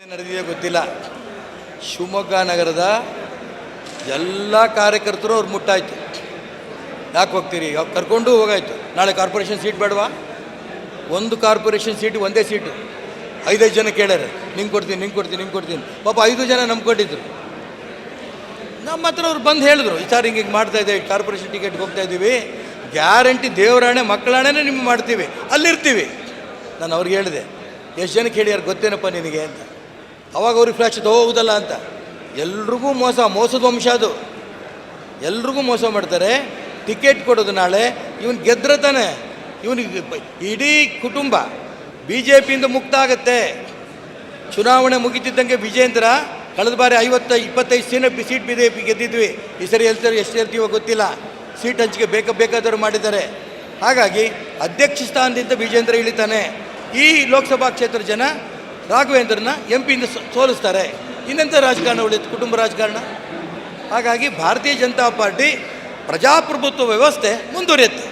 ಏನ್ ನಡೆದಿದೆ ಗೊತ್ತಿಲ್ಲ. ಶಿವಮೊಗ್ಗ ನಗರದ ಎಲ್ಲ ಕಾರ್ಯಕರ್ತರು ಅವ್ರು ಮುಟ್ಟಾಯ್ತು. ಯಾಕೆ ಹೋಗ್ತೀರಿ? ಕರ್ಕೊಂಡು ಹೋಗಾಯ್ತು? ನಾಳೆ ಕಾರ್ಪೊರೇಷನ್ ಸೀಟ್ ಬೇಡವಾ? ಒಂದು ಕಾರ್ಪೊರೇಷನ್ ಸೀಟ್, ಒಂದೇ ಸೀಟು. ಐದೈದು ಜನ ಕೇಳ್ಯಾರ. ನಿಂಗೆ ಕೊಡ್ತೀನಿ ನಿಂಗೆ ಕೊಡ್ತೀನಿ ನಿಂಗೆ ಕೊಡ್ತೀನಿ. ಪಾಪ ಐದು ಜನ ನಂಬ್ಕೊಂಡಿದ್ರು. ನಮ್ಮ ಹತ್ರ ಅವ್ರು ಬಂದು ಹೇಳಿದ್ರು ಈ ಸಾರಿ ಹಿಂಗೆ ಮಾಡ್ತಾ ಇದ್ದೆ ಕಾರ್ಪೊರೇಷನ್ ಟಿಕೆಟ್ಗೆ ಹೋಗ್ತಾ ಇದ್ದೀವಿ ಗ್ಯಾರಂಟಿ ದೇವರಾಣೆ ಮಕ್ಕಳಾಣೆನೇ ನಿಮ್ಗೆ ಮಾಡ್ತೀವಿ. ಅಲ್ಲಿರ್ತೀವಿ. ನಾನು ಅವ್ರಿಗೆ ಹೇಳಿದೆ, ಎಷ್ಟು ಜನಕ್ಕೆ ಕೇಳಿಯಾರು ಗೊತ್ತೇನಪ್ಪ ನಿನಗೆ ಅಂತ. ಅವಾಗ ಅವ್ರಿಗೆ ಫ್ಲಾಶ್ ಹೋಗುದಲ್ಲ ಅಂತ. ಎಲ್ರಿಗೂ ಮೋಸ, ಮೋಸದ ವಂಶ ಅದು. ಎಲ್ರಿಗೂ ಮೋಸ ಮಾಡ್ತಾರೆ. ಟಿಕೆಟ್ ಕೊಡೋದು ನಾಳೆ, ಇವನು ಗೆದ್ರೆ ತಾನೆ. ಇವನಿಗೆ ಇಡೀ ಕುಟುಂಬ ಬಿ ಜೆ ಪಿಯಿಂದ ಮುಕ್ತ ಆಗತ್ತೆ. ಚುನಾವಣೆ ಮುಗಿತಿದ್ದಂಗೆ ವಿಜೇಂದ್ರ ಕಳೆದ ಬಾರಿ ಐವತ್ತ, ಇಪ್ಪತ್ತೈದು ಸೀನ ಸೀಟ್ ಬಿ ಜೆ ಪಿ ಗೆದ್ದಿದ್ವಿ. ಈ ಸರಿ ಹೇಳ್ತಾರೆ ಎಷ್ಟು ಹೇಳ್ತೀವೋ ಗೊತ್ತಿಲ್ಲ. ಸೀಟ್ ಹಂಚಿಕೆ ಬೇಕ, ಬೇಕಾದವರು ಮಾಡಿದ್ದಾರೆ. ಹಾಗಾಗಿ ಅಧ್ಯಕ್ಷ ಸ್ಥಾನದಿಂದ ವಿಜೇಂದ್ರ ಇಳಿತಾನೆ. ಈ ಲೋಕಸಭಾ ಕ್ಷೇತ್ರ ಜನ ರಾಘವೇಂದ್ರನ ಎಂ ಪಿಯಿಂದ ಸೋಲಿಸ್ತಾರೆ. ಇನ್ನೆಂಥ ರಾಜಕಾರಣ ಉಳಿಯುತ್ತೆ ಕುಟುಂಬ ರಾಜಕಾರಣ? ಹಾಗಾಗಿ ಭಾರತೀಯ ಜನತಾ ಪಾರ್ಟಿ ಪ್ರಜಾಪ್ರಭುತ್ವ ವ್ಯವಸ್ಥೆ ಮುಂದುವರಿಯುತ್ತೆ.